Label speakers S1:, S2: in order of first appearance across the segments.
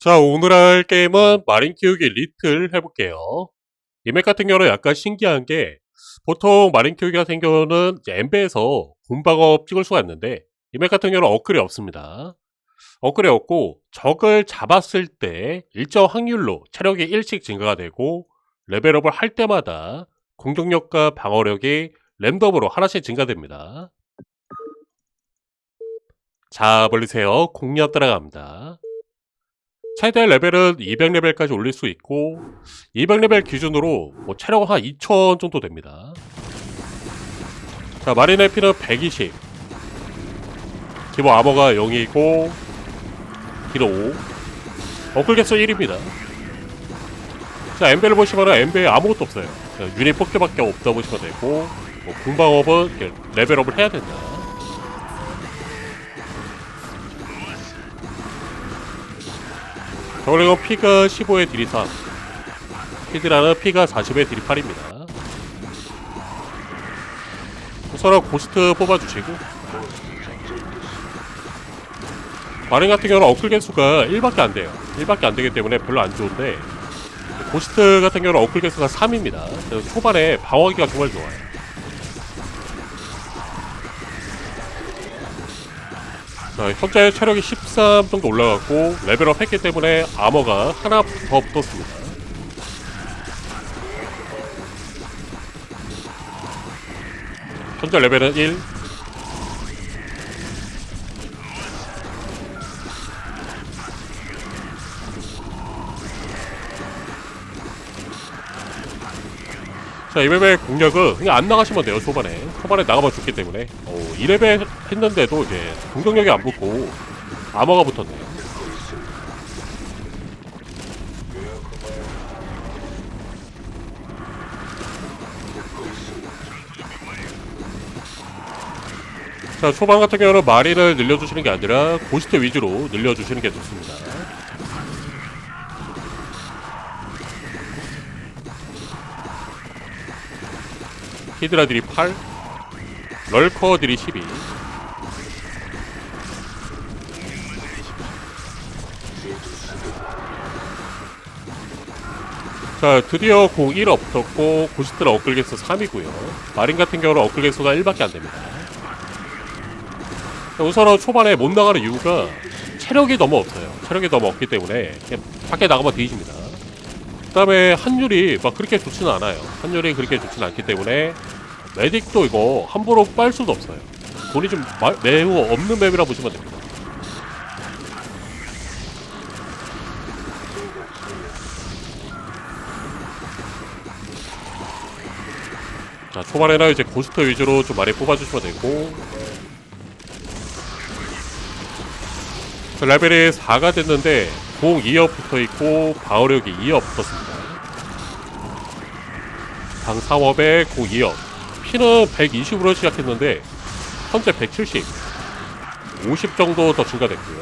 S1: 자, 오늘 할 게임은 마린 키우기 리틀 해볼게요. 이 맵 같은 경우는 약간 신기한 게 보통 마린 키우기 같은 경우는 이제 엠베에서 군방업 찍을 수가 있는데 이 맵 같은 경우는 어클이 없습니다. 어클이 없고 적을 잡았을 때 일정 확률로 체력이 1씩 증가가 되고 레벨업을 할 때마다 공격력과 방어력이 랜덤으로 하나씩 증가됩니다. 자, 벌리세요. 공략 따라갑니다. 최대 레벨은 200레벨까지 올릴 수 있고 200레벨 기준으로 뭐 체력은 한 2000 정도 됩니다. 자 마린 LP는 120 기본 아머가 0이고 기도 5 어클 개수 1입니다. 자 엠벨을 보시면은 엠벨 아무것도 없어요. 유닛 뽑기밖에 없다 보시면 되고 뭐 이렇게 레벨업을 해야 된다. 저글링은 피가 15에 딜이 3 히드라는 피가 40에 딜이 8입니다. 우선은 고스트 뽑아주시고. 마린 같은 경우는 어클 개수가 1밖에 안 돼요. 1밖에 안 되기 때문에 별로 안 좋은데 고스트 같은 경우는 어클 개수가 3입니다. 그래서 초반에 방어하기가 정말 좋아요 자, 현재 체력이 13 정도 올라갔고 레벨업 했기 때문에 아머가 하나 더 붙었습니다. 현재 레벨은 1. 자, 이 맵의 공략은 그냥 안 나가시면 돼요, 초반에. 초반에 나가면 죽기 때문에. 어, 2레벨 했는데도 이제 공격력이 안 붙고 아머가 붙었네요. 자, 초반 같은 경우는 마리를 늘려주시는 게 아니라 고스트 위주로 늘려주시는 게 좋습니다. 히드라들이 8 럴커들이 12 자, 드디어 공 1업 붙었고 고스트는 업글 개수 3이고요. 마린 같은 경우는 개수가 1밖에 안 됩니다. 자, 우선은 초반에 못 나가는 이유가 체력이 너무 없어요. 체력이 너무 없기 때문에 밖에 나가면 뒤집니다. 그 다음에 환율이 막 그렇게 좋지는 않아요. 환율이 그렇게 좋지는 않기 때문에 메딕도 이거 함부로 빨 수도 없어요. 돈이 좀 마- 매우 없는 맵이라 보시면 됩니다. 자, 초반에는 이제 고스트 위주로 좀 많이 뽑아주시면 되고 자, 레벨이 4가 됐는데 공 2업 붙어있고 방어력이 2업 붙었습니다. 방 3업에 공 2업 피는 120으로 시작했는데 현재 170 50 정도 더 증가됐고요.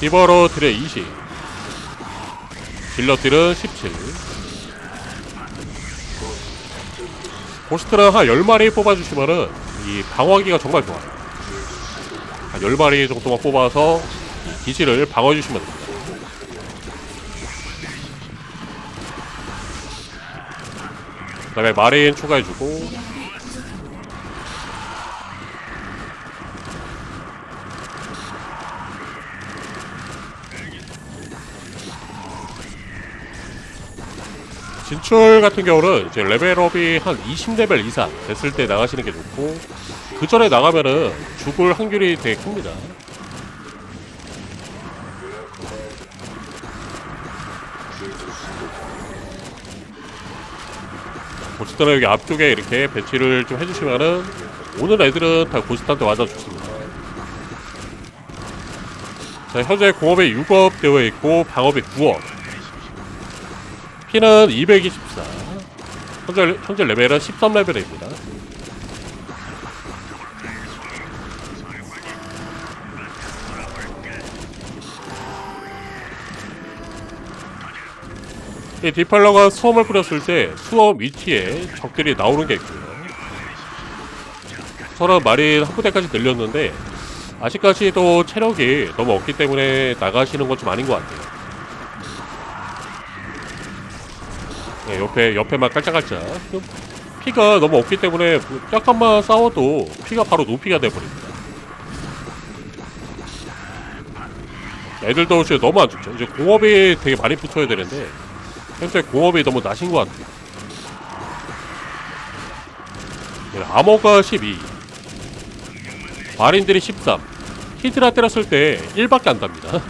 S1: 디버로 딜의 20 딜러 딜은 17 보스트는 한 10마리 뽑아주시면은 이 방어하기가 정말 좋아요. 한 10마리 정도만 뽑아서 이 기지를 방어해주시면 됩니다. 그 다음에 마린 추가해주고 진출 같은 경우는 이제 레벨업이 한 20레벨 이상 됐을 때 나가시는 게 좋고 그 전에 나가면은 죽을 확률이 되게 큽니다. 고스트는 여기 앞쪽에 이렇게 배치를 좀 해주시면은 오는 애들은 다 고스트한테 맞아 죽습니다. 자, 현재 공업에 6업 되어 있고 방업에 9업. 피는 224. 현재, 현재 레벨은 13레벨입니다. 이 디팔러가 수험을 뿌렸을 때 수험 위치에 적들이 나오는 게 있고요. 저는 마린 한 부대까지 늘렸는데 아직까지도 체력이 너무 없기 때문에 나가시는 건 좀 아닌 것 같아요. 옆에 옆에만 깔짝깔짝. 피가 너무 없기 때문에 뭐 약간만 싸워도 피가 바로 높이가 돼버립니다. 애들도 지금 너무 안 죽죠. 이제 공업이 되게 많이 붙어야 되는데 현재 공업이 너무 낮은 것 같아요. 예, 암호가 12 마린들이 13 히드라 때렸을 때 1밖에 안 답니다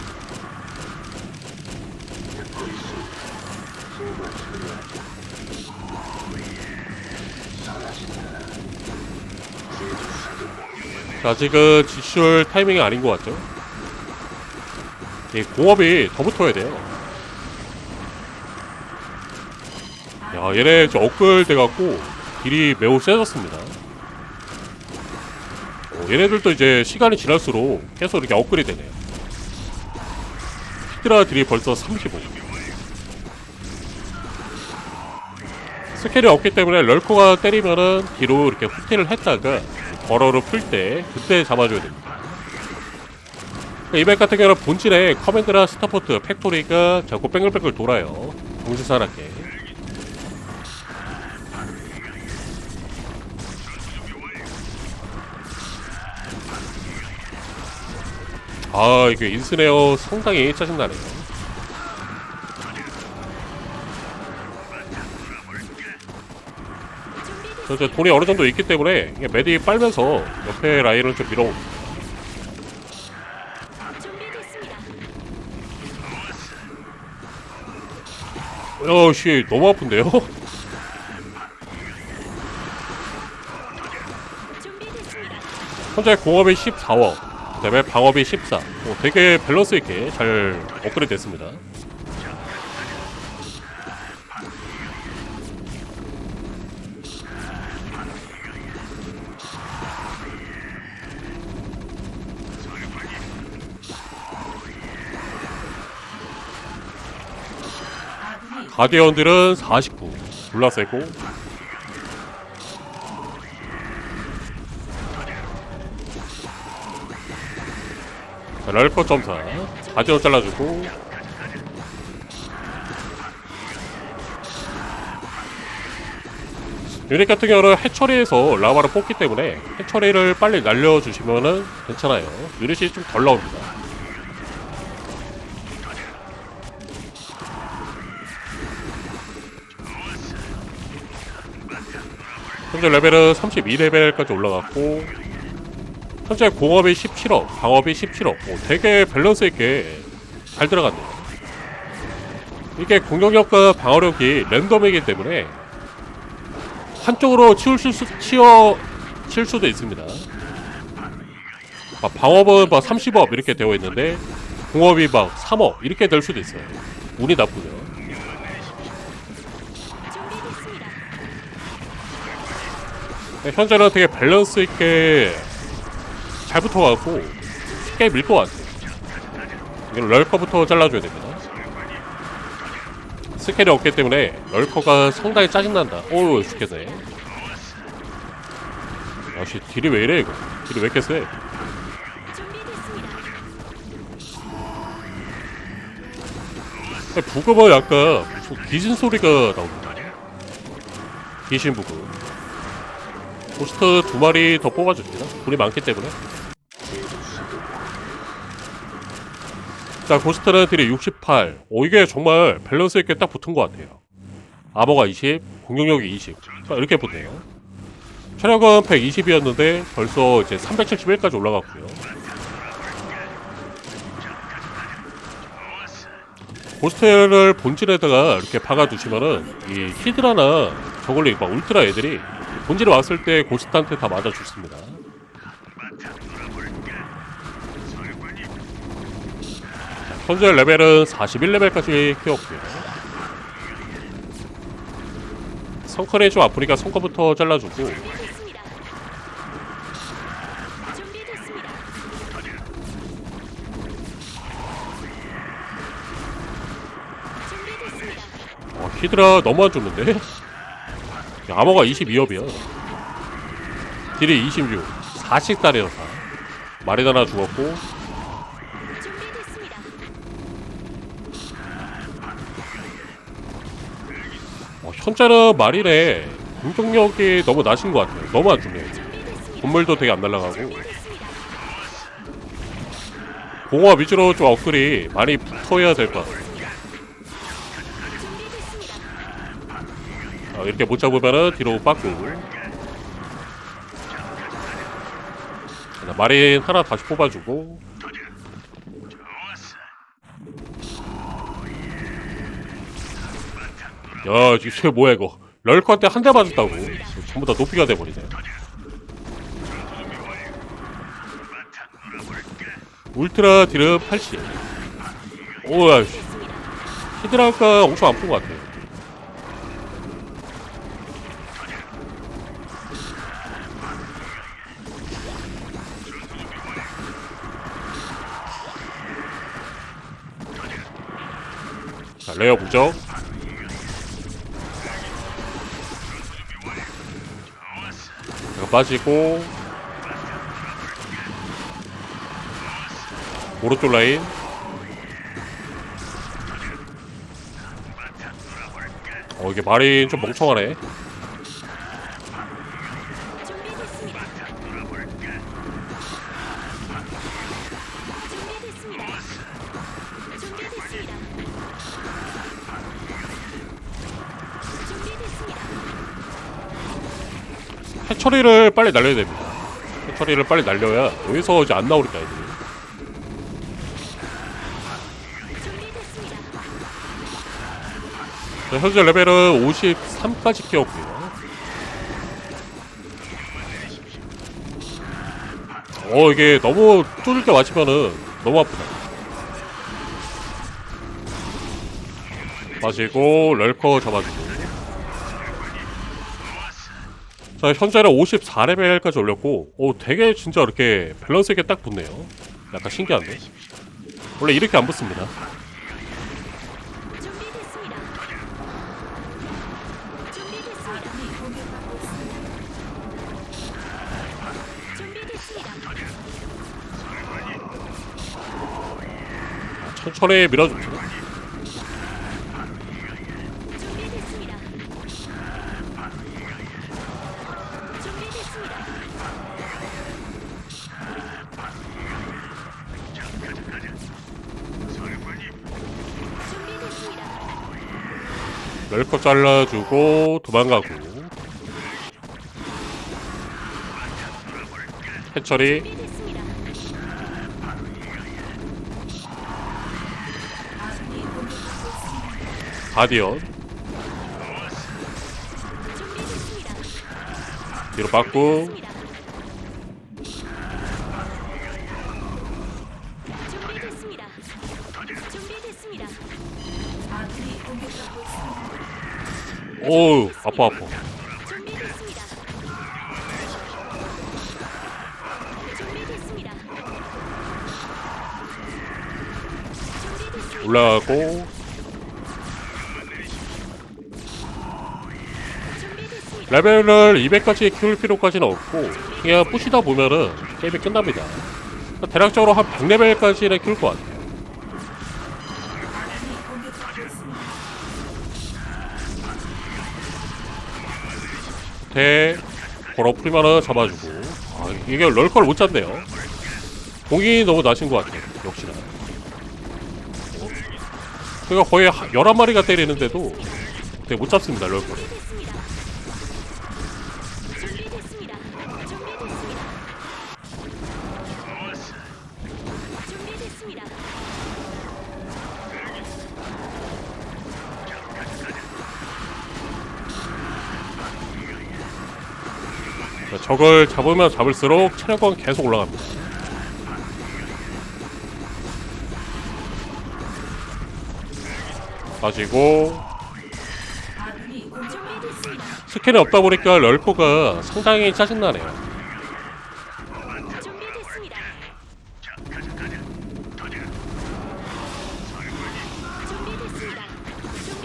S1: 아직은 지출 타이밍이 아닌 것 같죠 이 공업이 더 붙어야 돼요 야 얘네 저 업글 돼갖고 딜이 매우 세졌습니다 어, 얘네들도 이제 시간이 지날수록 계속 이렇게 업글이 되네요. 히드라 딜이 벌써 35. 스킬이 없기 때문에 럴커가 때리면은 뒤로 이렇게 후퇴를 했다가 버러로 풀때 그때 잡아줘야 됩니다. 이백 같은 경우는 본질에 커맨드나 스타포트, 팩토리가 자꾸 뺑글뺑글 돌아요. 동시사납게. 아 이게 인스네어 상당히 짜증나네요 저 이제 돈이 어느 정도 있기 때문에 이게 메디 빨면서 옆에 라인을 좀
S2: 준비됐습니다.
S1: 어씨 너무 아픈데요? 현재 공업이 14억 그 다음에 방업이 14 어, 되게 밸런스 있게 잘 업그레이드 됐습니다 가디언들은 49 졸라 세고. 자, 럴커 점사. 가디언 잘라주고. 유닛 같은 경우는 해처리에서 라바를 뽑기 때문에 해처리를 빨리 날려주시면은 괜찮아요. 유닛이 좀 덜 나옵니다 현재 레벨은 32레벨까지 올라갔고 현재 공업이 17억, 방업이 17억. 오, 되게 밸런스 있게 잘 들어갔네요. 이게 공격력과 방어력이 랜덤이기 때문에 한쪽으로 치울 수, 치어 칠 수도 있습니다. 막 방업은 막 30억 이렇게 되어 있는데 공업이 막 3억 이렇게 될 수도 있어요. 운이 나쁘면. 현재는 되게 밸런스 있게 잘 붙어갖고 쉽게 밀 것 같아요. 이건 럴커부터 잘라줘야 됩니다. 스킬이 없기 때문에 럴커가 상당히 짜증난다. 오우 죽겠네. 역시 딜이 왜 이래 이거. 딜이 왜 이렇게 세? 부금은 약간 귀신 소리가 나옵니다. 귀신 부금. 고스트 두 마리 더 뽑아줍니다. 돈이 많기 때문에. 자, 고스트는 딜이 68. 오, 이게 정말 밸런스 있게 딱 붙은 것 같아요. 아머가 20, 공격력이 20. 자, 이렇게 붙네요. 체력은 120이었는데 벌써 이제 371까지 올라갔고요. 고스트를 본질에다가 이렇게 박아두시면은 이 히드라나 저걸리 막 울트라 애들이 본질에 왔을 때 고스트한테 다 맞아 죽습니다. 현재 레벨은 41레벨까지 키웠고요. 성컨이 좀 아프니까 성컨부터 잘라주고. 어, 히드라 너무 안 좋는데? 야, 아머가 22업이야. 딜이 26. 가식다리여사 마린 하나 죽었고. 어, 현재는 마린의 공격력이 너무 낮은 것 같아요 너무 안
S2: 준비됐습니다.
S1: 건물도 되게 안 날아가고. 공화 위주로 좀 업글이 많이 붙어야 될 것 같아요 어, 이렇게 못 잡으면은 뒤로 빠꾸. 자, 마린 하나 다시 뽑아주고. 야 이게 뭐야 이거? 럴커한테 한 대 맞았다고. 전부 다 높이가 돼버리네. 울트라 딜은 80 오야 씨. 히드라가 엄청 아픈 것 같아요 자, 레어 무적. 이거 빠지고. 오른쪽 라인. 어, 이게 말이 좀 멍청하네. 해처리를 빨리 날려야 됩니다. 해처리를 빨리 날려야 여기서 이제 안 나오니까 애들이. 자, 현재 레벨은 53까지 키웠고요. 어 이게 너무 뚫게 맞으면은 너무 아프다. 마시고 럴커 잡아주고. 자 현재는 54레벨까지 올렸고, 오 되게 진짜 이렇게 밸런스 있게 딱 붙네요. 약간 신기한데. 원래 이렇게 안 붙습니다.
S2: 준비됐습니다.
S1: 천천히 밀어줍니다.
S2: 준비됐습니다. 준비됐습니다.
S1: 럴커 잘라주고 도망가고 해처리. 가디언. 뒤로 빠꾸 오우 아파 아파. 올라가고. 레벨을 200까지 키울 필요까지는 없고 그냥 부시다 보면은 게임이 끝납니다 대략적으로 한 100레벨까지는 키울 것 같아요 대 걸어 풀면은 잡아주고. 아, 이게 럴커를 못 잡네요. 공이 너무 낮은 것 같아요 역시나. 어? 그러니까 거의 한 11마리가 때리는데도 못 잡습니다 럴커를 적을 잡으면 잡을수록 체력은 계속 올라갑니다. 가지고
S2: 준비됐습니다.
S1: 스캔이 없다 보니까 럴코가 상당히 짜증나네요.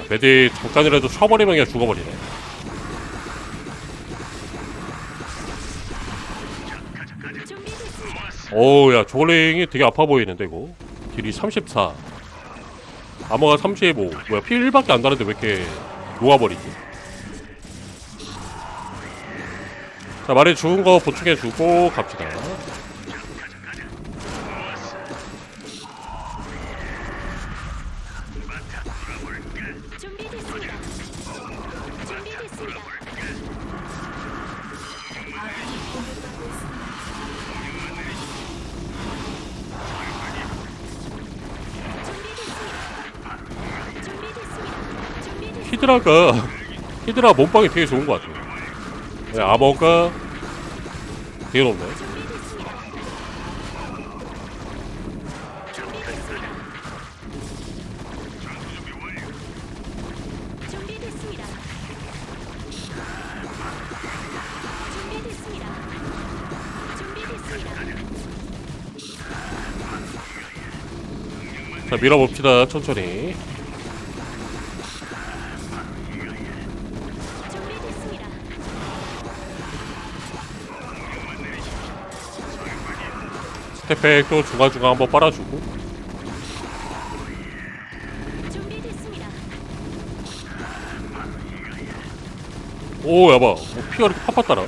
S1: 매디 잠깐이라도 쳐버리면 그냥 죽어버리네. 어우 야 저글링이 되게 아파 보이는데 이거? 딜이 34 아머가 35 뭐야 피 1밖에 안 나는데 왜 이렇게 녹아버리지? 자 말이 죽은 거 보충해주고 갑시다. 히드라가 히드라 몸빵이 되게 좋은 것 같아요 네, 아머가 되게 높네. 자 밀어봅시다 천천히 스텝백도 중간중간 한번 빨아주고. 오 야봐 뭐 피가 이렇게 팍팍 따라.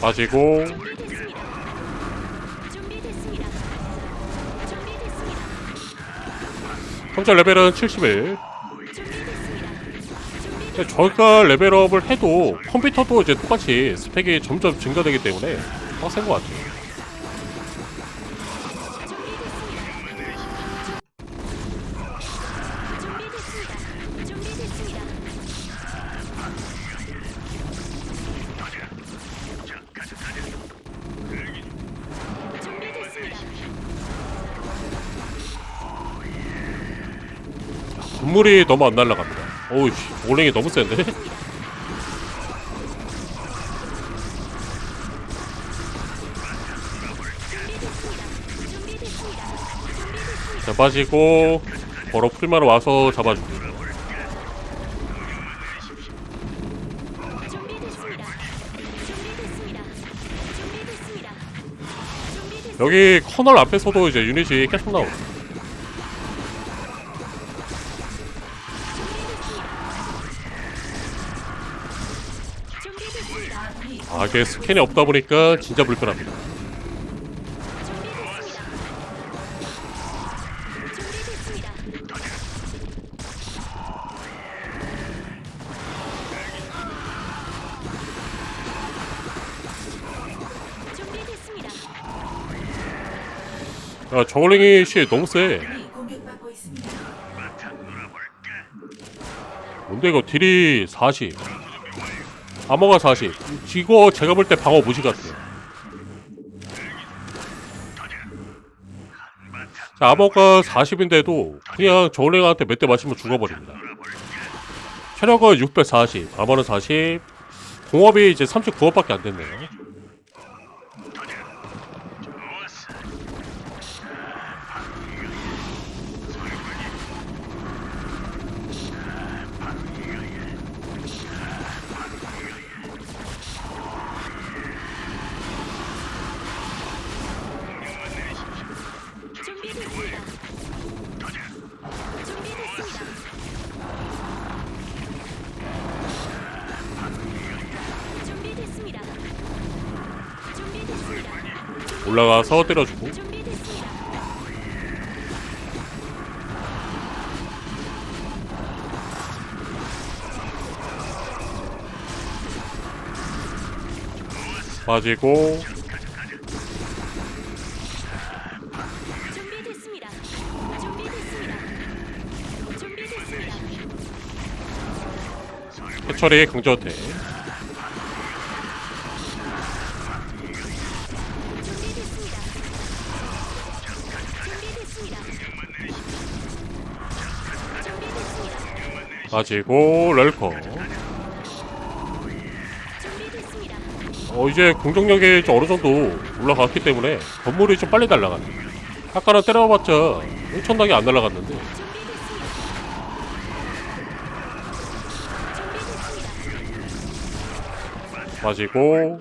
S1: 빠지고. 현재 레벨은 71
S2: 준비됐습니다.
S1: 근데 저희가 레벨업을 해도 컴퓨터도 이제 똑같이 스펙이 점점 증가되기 때문에 빡센 것 같아요. 건물이 너무 안 날아갑니다. 씨, 올랭이 너무 센데? 자, 빠지고, 바로 풀만 와서 잡아주고. 여기 커널 앞에서도 이제 유닛이 계속 나오고. 아, 이게 스캔이 없다 보니까 진짜 불편합니다. 야, 저글링이 씨 너무 세. 뭔데 이거 딜이 40. 아머가 40. 이거 제가 볼 때 방어 무시 같아요. 자, 아머가 40인데도 그냥 저울링한테 몇 대 맞으면 죽어버립니다. 체력은 640, 아머는 40, 공업이 이제 39업밖에 안 됐네요.
S2: 준비됐습니다. 준비됐습니다. 준비됐습니다. 준비됐습니다.
S1: 올라가서 때려주고. 빠지고,
S2: 준비됐습니다. 준비됐습니다. 준비됐습니다.
S1: 해철이 강저태. 빠지고 렐커. 어 이제 공격력이 어느정도 올라갔기 때문에 건물이 좀 빨리 날아가네. 아까는 때려봤자 엄청나게 안 날아갔는데. 빠지고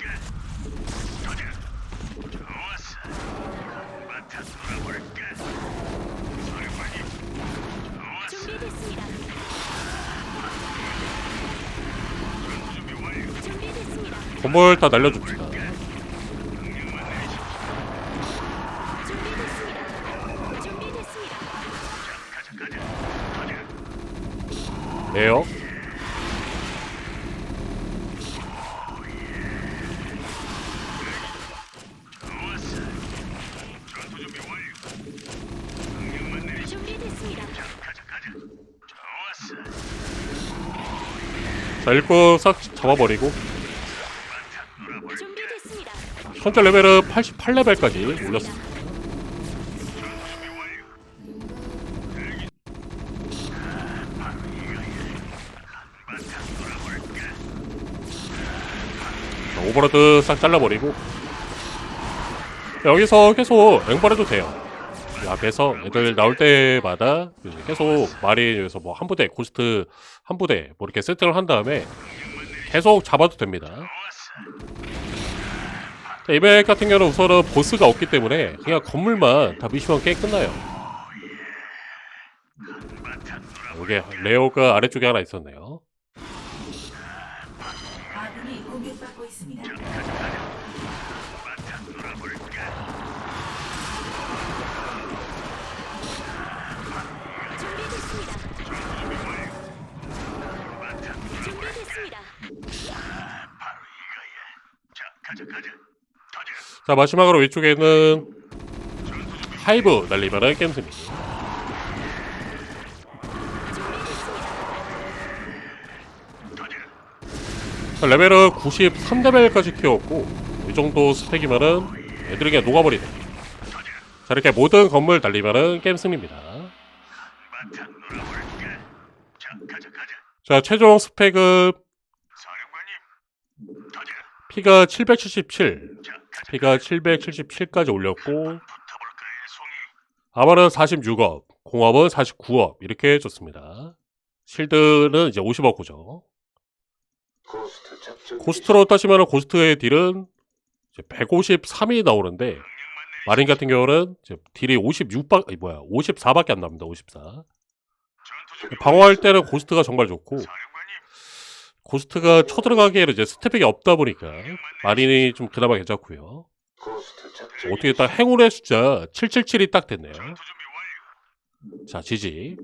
S1: 건물 다 날려줍시다. 네요. 자, 일꾼 싹 잡아버리고. 현재 레벨은 88레벨까지 올렸습니다. 자, 오버로드 싹 잘라버리고 여기서 계속 앵벌해도 돼요. 이 앞에서 애들 나올 때마다 계속 마린에서 뭐 한 부대 고스트 한 부대 뭐 이렇게 세팅을 한 다음에 계속 잡아도 됩니다. 자, 이백 같은 경우는 우선은 보스가 없기 때문에 그냥 건물만 다 미시면 게임 끝나요. 여기 레오가 아래쪽에 하나 있었네요.
S3: 아군이 공격받고 있습니다.
S2: 준비됐습니다. 준비됐습니다.
S1: 자 마지막으로 위쪽에는 하이브 날리면은 게임 승리. 자, 레벨은 93레벨까지 키웠고 이 정도 스펙이면은 애들이 그냥 녹아버리네. 자 이렇게 모든 건물 달리면은 게임 승리입니다. 자 최종 스펙은 피가 777, 피가 777까지 올렸고 아마는 46업, 공업은 49업 이렇게 줬습니다. 실드는 이제 50억 구죠. 고스트로 따시면 고스트의 딜은 153이 나오는데 마린 같은 경우는 이제 딜이 56박 아니 뭐야 54밖에 안 나옵니다. 54. 방어할 때는 고스트가 정말 좋고 고스트가 쳐들어가기에 이제 스텝백이 없다 보니까 마린이 좀 그나마 괜찮고요. 어떻게 딱 행운의 숫자 777이 딱 됐네요. 자, 지지.